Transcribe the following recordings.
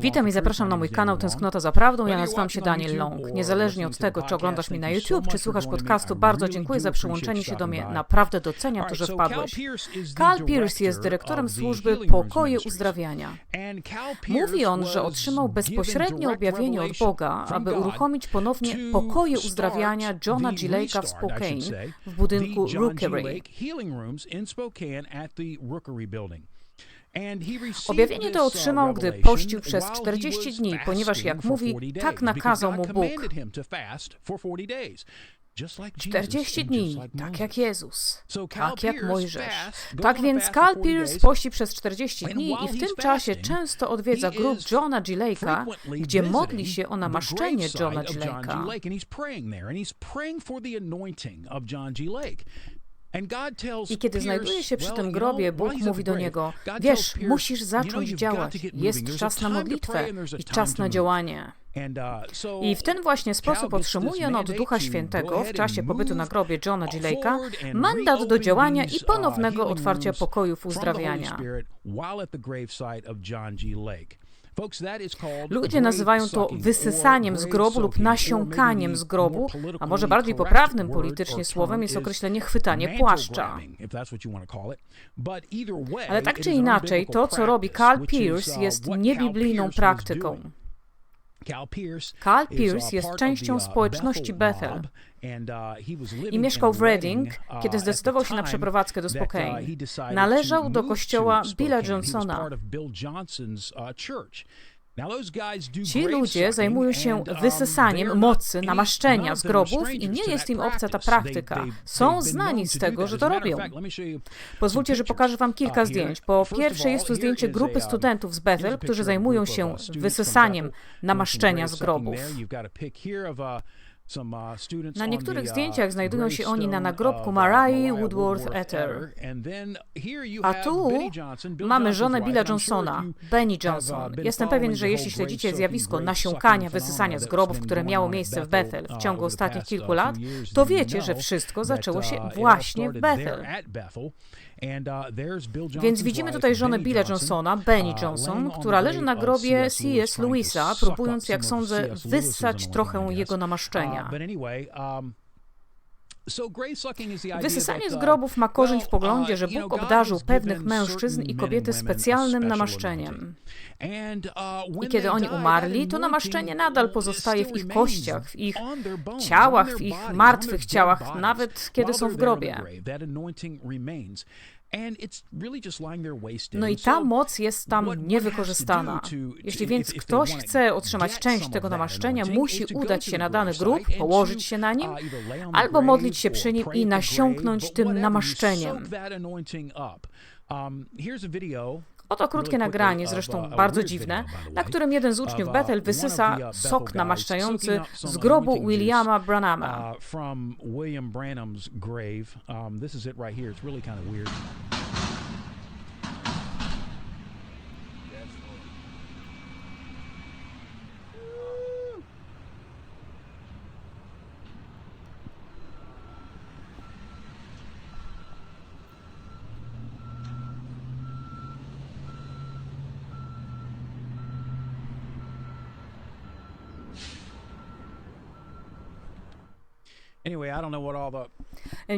Witam i zapraszam na mój kanał Tęsknota za Prawdą. Ja nazywam się Daniel Long. Niezależnie od tego, czy oglądasz mnie na YouTube, czy słuchasz podcastu, bardzo dziękuję za przyłączenie się do mnie. Naprawdę doceniam to, że wpadłeś. Cal Pierce jest dyrektorem służby Pokoje Uzdrawiania. Mówi on, że otrzymał bezpośrednie objawienie od Boga, aby uruchomić ponownie Pokoje Uzdrawiania Johna G. Lake'a w Spokane w budynku Rookery. Objawienie to otrzymał, gdy pościł przez 40 dni, ponieważ, jak mówi, tak nakazał mu Bóg. 40 dni, tak jak Jezus, tak jak Mojżesz. Tak więc Cal Pierce pości przez 40 dni i w tym czasie często odwiedza grób Johna G. Lake'a, gdzie modli się o namaszczenie Johna G. Lake'a. I kiedy znajduje się przy tym grobie, Bóg mówi do niego: Wiesz, musisz zacząć działać. Jest czas na modlitwę i czas na działanie. I w ten właśnie sposób otrzymuje on od Ducha Świętego w czasie pobytu na grobie Johna G. Lake'a mandat do działania i ponownego otwarcia pokojów uzdrawiania. Ludzie nazywają to wysysaniem z grobu lub nasiąkaniem z grobu, a może bardziej poprawnym politycznie słowem jest określenie chwytanie płaszcza. Ale tak czy inaczej, to co robi Carl Pierce jest niebiblijną praktyką. Carl Pierce jest częścią społeczności Bethel i mieszkał w Reading, kiedy zdecydował się na przeprowadzkę do Spokane. Należał do kościoła Billa Johnsona. Ci ludzie zajmują się wysysaniem mocy, namaszczenia z grobów i nie jest im obca ta praktyka. Są znani z tego, że to robią. Pozwólcie, że pokażę Wam kilka zdjęć. Po pierwsze jest tu zdjęcie grupy studentów z Bethel, którzy zajmują się wysysaniem namaszczenia z grobów. Na niektórych zdjęciach znajdują się oni na nagrobku Mariah Woodworth Ether. A tu mamy żonę Billa Johnsona, Benny Johnson. Jestem pewien, że jeśli śledzicie zjawisko nasiąkania, wysysania z grobów, które miało miejsce w Bethel w ciągu ostatnich kilku lat, to wiecie, że wszystko zaczęło się właśnie w Bethel. Więc widzimy tutaj żonę Billa Johnsona, Benny Johnson, która leży na grobie C.S. Lewisa, próbując, jak sądzę, wyssać trochę jego namaszczenia. Wysysanie z grobów ma korzeń w poglądzie, że Bóg obdarzył pewnych mężczyzn i kobiety specjalnym namaszczeniem. I kiedy oni umarli, to namaszczenie nadal pozostaje w ich kościach, w ich ciałach, w ich martwych ciałach, nawet kiedy są w grobie. No i ta moc jest tam niewykorzystana. Jeśli więc ktoś chce otrzymać część tego namaszczenia, musi udać się na dany grób, położyć się na nim, albo modlić się przy nim i nasiąknąć tym namaszczeniem. Oto krótkie nagranie, zresztą bardzo dziwne, na którym jeden z uczniów Bethel wysysa sok namaszczający z grobu Williama Branhama.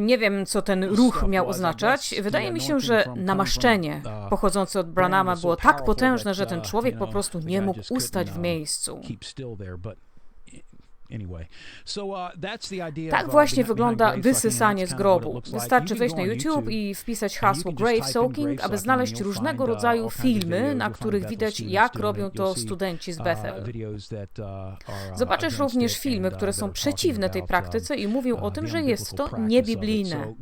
Nie wiem, co ten ruch miał oznaczać. Wydaje mi się, że namaszczenie pochodzące od Branama było tak potężne, że ten człowiek po prostu nie mógł ustać w miejscu. Tak właśnie wygląda wysysanie z grobu. Wystarczy wejść na YouTube i wpisać hasło grave soaking, aby znaleźć różnego rodzaju filmy, na których widać, jak robią to studenci z Bethel. Zobaczysz również filmy, które są przeciwne tej praktyce i mówią o tym, że jest to niebiblijne.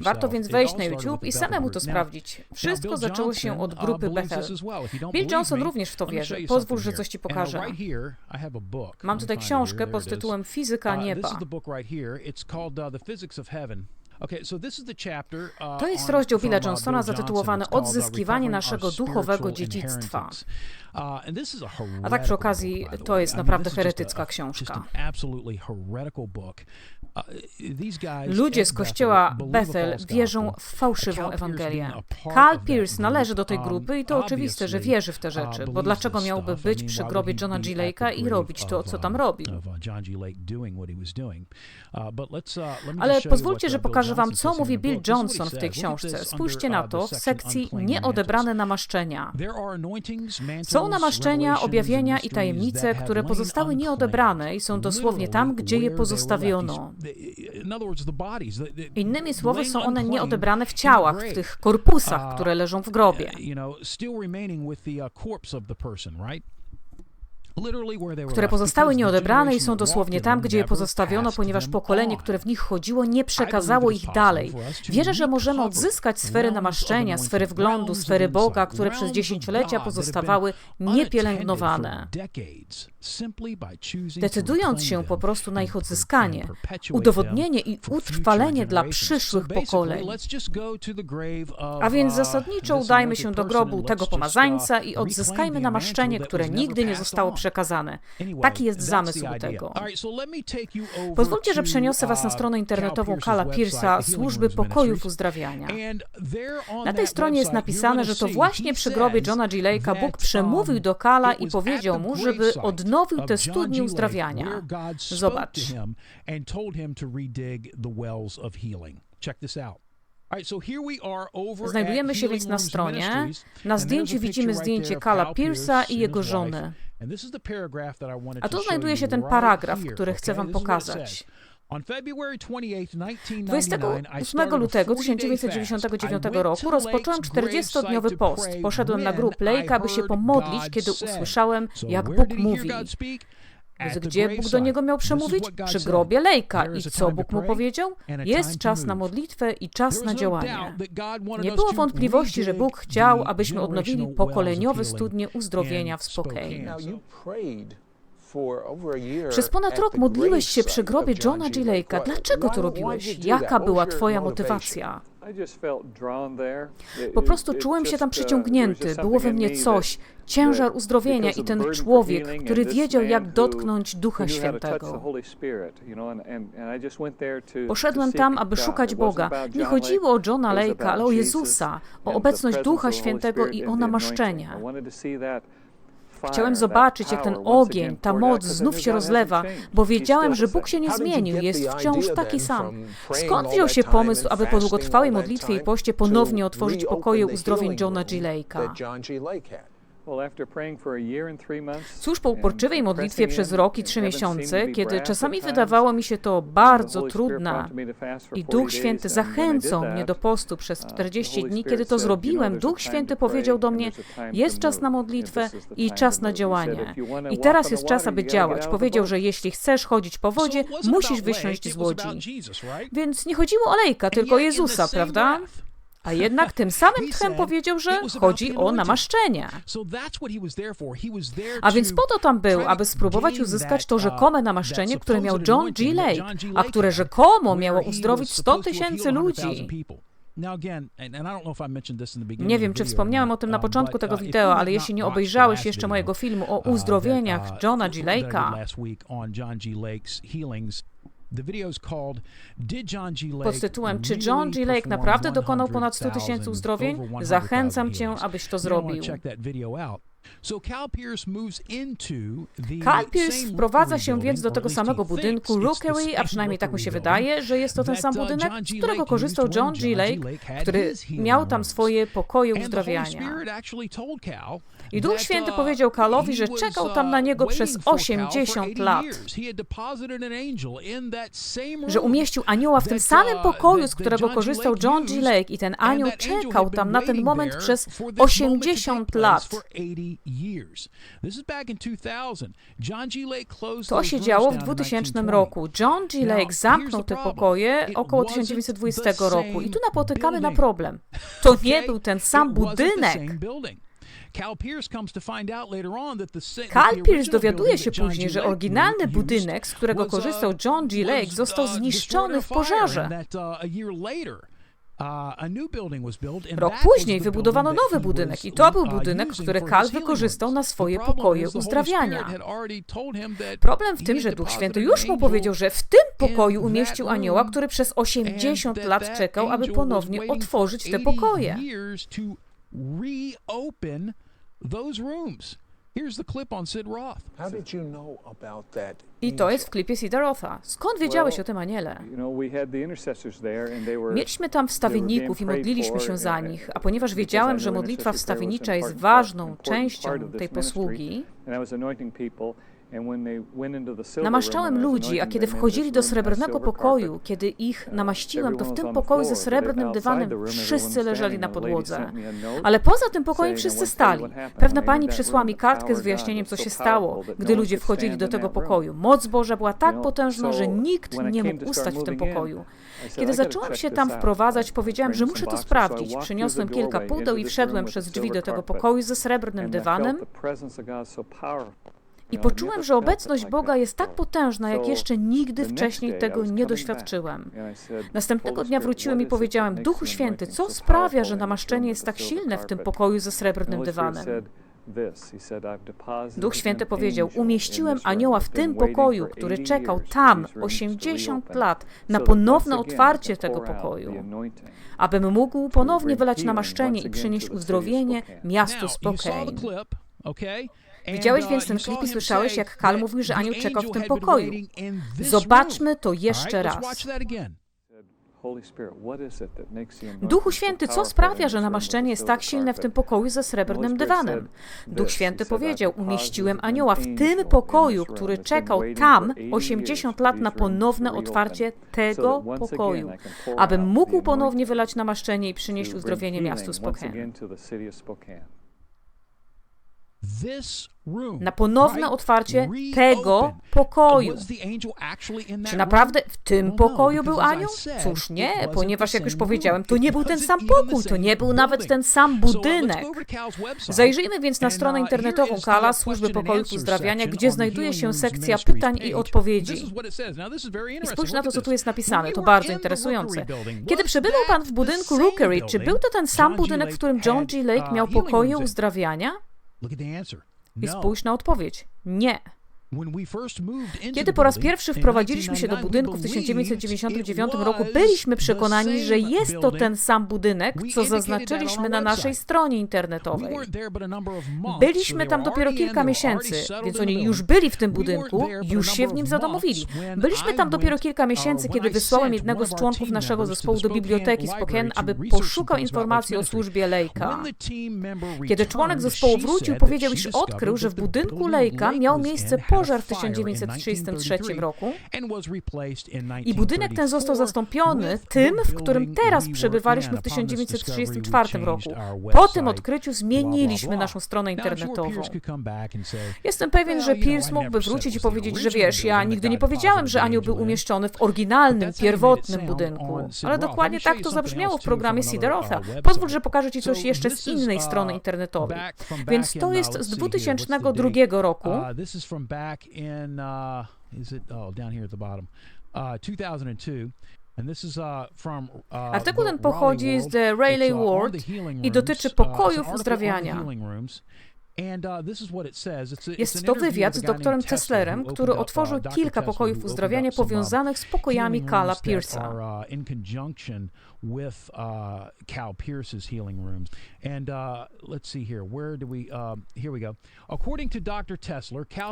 Warto więc wejść na YouTube i samemu to sprawdzić. Wszystko zaczęło się od grupy Bethel. Bill Johnson również w to wierzy. Pozwól, że coś ci pokażę. Mam tutaj książkę pod tytułem Fizyka nieba. To jest rozdział Billa Johnsona zatytułowany Odzyskiwanie naszego duchowego dziedzictwa. A tak przy okazji, to jest naprawdę heretycka książka. Ludzie z kościoła Bethel wierzą w fałszywą Ewangelię. Carl Pierce należy do tej grupy i to oczywiste, że wierzy w te rzeczy, bo dlaczego miałby być przy grobie Johna G. Lake'a i robić to, co tam robił? Ale pozwólcie, że pokażę wam, co mówi Bill Johnson w tej książce. Spójrzcie na to w sekcji Nieodebrane namaszczenia. Są namaszczenia, objawienia i tajemnice, które pozostały nieodebrane i są dosłownie tam, gdzie je pozostawiono. Innymi słowy, są one nieodebrane w ciałach, w tych korpusach, które leżą w grobie. Które pozostały nieodebrane i są dosłownie tam, gdzie je pozostawiono, ponieważ pokolenie, które w nich chodziło, nie przekazało ich dalej. Wierzę, że możemy odzyskać sfery namaszczenia, sfery wglądu, sfery Boga, które przez dziesięciolecia pozostawały niepielęgnowane. Decydując się po prostu na ich odzyskanie, udowodnienie i utrwalenie dla przyszłych pokoleń. A więc zasadniczo udajmy się do grobu tego pomazańca i odzyskajmy namaszczenie, które nigdy nie zostało przekazane przekazane. Taki jest zamysł tego. Pozwólcie, że przeniosę Was na stronę internetową Kala Pierce'a Służby Pokojów Uzdrawiania. Na tej stronie jest napisane, że to właśnie przy grobie Johna G. Lake'a Bóg przemówił do Kala i powiedział mu, żeby odnowił te studnie uzdrawiania. Zobacz. Check this out. Znajdujemy się więc na stronie. Na zdjęciu widzimy zdjęcie Kala Pierce'a i jego żony. A tu znajduje się ten paragraf, który chcę Wam pokazać. 28 lutego 1999 roku rozpocząłem 40-dniowy post. Poszedłem na grup Lejka, aby się pomodlić, kiedy usłyszałem, jak Bóg mówi. Więc gdzie Bóg do niego miał przemówić? Przy grobie Lejka. I co Bóg mu powiedział? Jest czas na modlitwę i czas na działanie. Nie było wątpliwości, że Bóg chciał, abyśmy odnowili pokoleniowe studnie uzdrowienia w Spokane. Przez ponad rok modliłeś się przy grobie Johna G. Lake'a. Dlaczego to robiłeś? Jaka była Twoja motywacja? Po prostu czułem się tam przyciągnięty, było we mnie coś, ciężar uzdrowienia i ten człowiek, który wiedział, jak dotknąć Ducha Świętego. Poszedłem tam, aby szukać Boga. Nie chodziło o Johna Lake'a, ale o Jezusa, o obecność Ducha Świętego i o namaszczenie. Chciałem zobaczyć, jak ten ogień, ta moc znów się rozlewa, bo wiedziałem, że Bóg się nie zmienił, jest wciąż taki sam. Skąd wziął się pomysł, aby po długotrwałej modlitwie i poście ponownie otworzyć pokoje uzdrowień Johna G. Lake'a? Cóż, po uporczywej modlitwie przez rok i trzy miesiące, kiedy czasami wydawało mi się to bardzo trudne i Duch Święty zachęcał mnie do postu przez 40 dni, kiedy to zrobiłem, Duch Święty powiedział do mnie, jest czas na modlitwę i czas na działanie. I teraz jest czas, aby działać. Powiedział, że jeśli chcesz chodzić po wodzie, musisz wysiąść z łodzi. Więc nie chodziło o lejka, tylko o Jezusa, prawda? A jednak tym samym tchem powiedział, że chodzi o namaszczenie. A więc po to tam był, aby spróbować uzyskać to rzekome namaszczenie, które miał John G. Lake, a które rzekomo miało uzdrowić 100 tysięcy ludzi. Nie wiem, czy wspomniałem o tym na początku tego wideo, ale jeśli nie obejrzałeś jeszcze mojego filmu o uzdrowieniach Johna G. Lake'a, pod tytułem Czy John G. Lake naprawdę dokonał ponad 100 tysięcy uzdrowień? Zachęcam Cię, abyś to zrobił. Cal Pierce wprowadza się więc do tego samego budynku Rookery, a przynajmniej tak mu się wydaje, że jest to ten sam uh, budynek, z którego korzystał John G. Lake, który miał tam swoje pokoje uzdrawiania. I Duch Święty uh, powiedział Kalowi, że czekał tam na niego uh, przez 80 lat. Że umieścił anioła w tym samym pokoju, z którego korzystał John G. Lake i ten anioł czekał tam na ten moment przez 80 lat. To się działo w 2000 roku. John G. Lake zamknął te pokoje około 1920 roku i tu napotykamy na problem. To nie był ten sam budynek. Cal Pierce dowiaduje się później, że oryginalny budynek, z którego korzystał John G. Lake, został zniszczony w pożarze. Rok później wybudowano nowy budynek i to był budynek, który Kal wykorzystał na swoje pokoje uzdrawiania. Problem w tym, że Duch Święty już mu powiedział, że w tym pokoju umieścił anioła, który przez 80 lat czekał, aby ponownie otworzyć te pokoje. I to jest w klipie Cedar Rotha. Skąd wiedziałeś o tym aniele? Mieliśmy tam wstawienników i modliliśmy się za nich, a ponieważ wiedziałem, że modlitwa wstawiennicza jest ważną częścią tej posługi, Namaszczałem ludzi, a kiedy wchodzili do srebrnego pokoju, kiedy ich namaściłem, to w tym pokoju ze srebrnym dywanem wszyscy leżeli na podłodze. Ale poza tym pokojem wszyscy stali. Pewna pani przysłała mi kartkę z wyjaśnieniem, co się stało, gdy ludzie wchodzili do tego pokoju. Moc Boża była tak potężna, że nikt nie mógł ustać w tym pokoju. Kiedy zacząłem się tam wprowadzać, powiedziałem, że muszę to sprawdzić. Przyniosłem kilka pudeł i wszedłem przez drzwi do tego pokoju ze srebrnym dywanem. I poczułem, że obecność Boga jest tak potężna, jak jeszcze nigdy wcześniej tego nie doświadczyłem. Następnego dnia wróciłem i powiedziałem: Duchu Święty, co sprawia, że namaszczenie jest tak silne w tym pokoju ze srebrnym dywanem? Duch Święty powiedział: Umieściłem anioła w tym pokoju, który czekał tam 80 lat na ponowne otwarcie tego pokoju, abym mógł ponownie wylać namaszczenie i przynieść uzdrowienie miastu Spokane. Widziałeś więc ten klip i słyszałeś, jak Kal mówił, że anioł czekał w tym pokoju. Zobaczmy to jeszcze raz. Duchu Święty, co sprawia, że namaszczenie jest tak silne w tym pokoju ze srebrnym dywanem? Duch Święty powiedział: Umieściłem anioła w tym pokoju, który czekał tam 80 lat na ponowne otwarcie tego pokoju, abym mógł ponownie wylać namaszczenie i przynieść uzdrowienie miastu Spokane na ponowne otwarcie tego pokoju. Czy naprawdę w tym pokoju był anioł? Cóż nie, ponieważ jak już powiedziałem, to nie był ten sam pokój, to nie był nawet ten sam budynek. Zajrzyjmy więc na stronę internetową Kala, Służby Pokojów Uzdrawiania, gdzie znajduje się sekcja pytań i odpowiedzi. I spójrz na to, co tu jest napisane, to bardzo interesujące. Kiedy przebywał pan w budynku Rookery, czy był to ten sam budynek, w którym John G. Lake miał pokoje uzdrawiania? I spójrz na odpowiedź. Nie. Kiedy po raz pierwszy wprowadziliśmy się do budynku w 1999 roku, byliśmy przekonani, że jest to ten sam budynek, co zaznaczyliśmy na naszej stronie internetowej. Byliśmy tam dopiero kilka miesięcy, więc oni już byli w tym budynku, już się w nim zadomowili. Byliśmy tam dopiero kilka miesięcy, kiedy wysłałem jednego z członków naszego zespołu do biblioteki Spokane, aby poszukał informacji o służbie Lejka. Kiedy członek zespołu wrócił, powiedział, iż odkrył, że w budynku Lejka miał miejsce po pożar w 1933 roku i budynek ten został zastąpiony tym, w którym teraz przebywaliśmy w 1934 roku. Po tym odkryciu zmieniliśmy naszą stronę internetową. Jestem pewien, że Pierce mógłby wrócić i powiedzieć, że wiesz, ja nigdy nie powiedziałem, że anioł był umieszczony w oryginalnym, pierwotnym budynku. Ale dokładnie tak to zabrzmiało w programie Siderotha. Pozwól, że pokażę Ci coś jeszcze z innej strony internetowej. Więc to jest z 2002 roku back in uh, is it oh down here at the bottom uh, 2002 Artykuł ten pochodzi z The Rayleigh World i dotyczy pokojów uzdrawiania. Jest to wywiad z doktorem Teslerem, który otworzył kilka pokojów uzdrawiania powiązanych z pokojami Kala Pierce'a. uh, uh?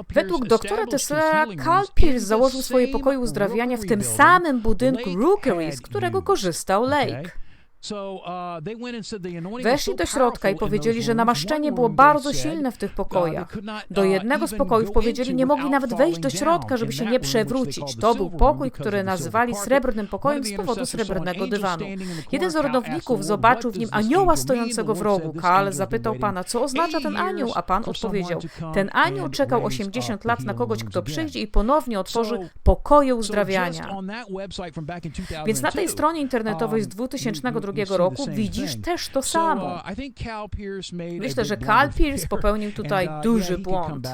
Uh, Według doktora Teslera, Cal Pierce założył swoje pokoje uzdrawiania w tym samym budynku Rookery, z którego korzystał Lake. Uh, Weszli do środka i powiedzieli, że namaszczenie było bardzo silne w tych pokojach. Do uh, jednego z pokojów powiedzieli, nie mogli nawet wejść do środka, żeby się nie przewrócić. To był pokój, który nazywali srebrnym pokojem z powodu srebrnego dywanu. Jeden z ornowników zobaczył w nim anioła stojącego w rogu. Kal zapytał pana, co oznacza ten anioł, a pan odpowiedział, ten anioł czekał 80 lat na kogoś, kto przyjdzie i ponownie otworzy pokoje uzdrawiania. Więc na tej stronie internetowej z 2002 1992 roku, widzisz też to samo. Myślę, że Cal Pierce popełnił tutaj duży błąd.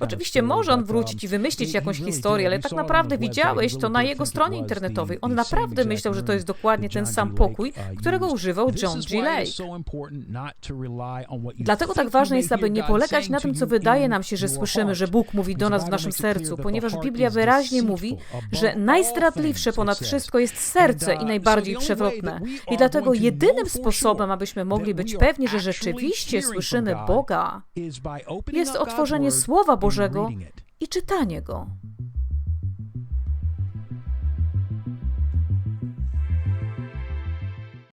Oczywiście może on wrócić i wymyślić jakąś historię, ale tak naprawdę widziałeś to na jego stronie internetowej. On naprawdę myślał, że to jest dokładnie ten sam pokój, którego używał John G. Lake. Dlatego tak ważne jest, aby nie polegać na tym, co wydaje nam się, że słyszymy, że Bóg mówi do nas w naszym sercu, ponieważ Biblia wyraźnie mówi, że najstradliwsze ponad wszystko jest serce i najbardziej przewrotne. I dlatego jedynym sposobem, abyśmy mogli być pewni, że rzeczywiście słyszymy Boga, jest otworzenie Słowa Bożego i czytanie go.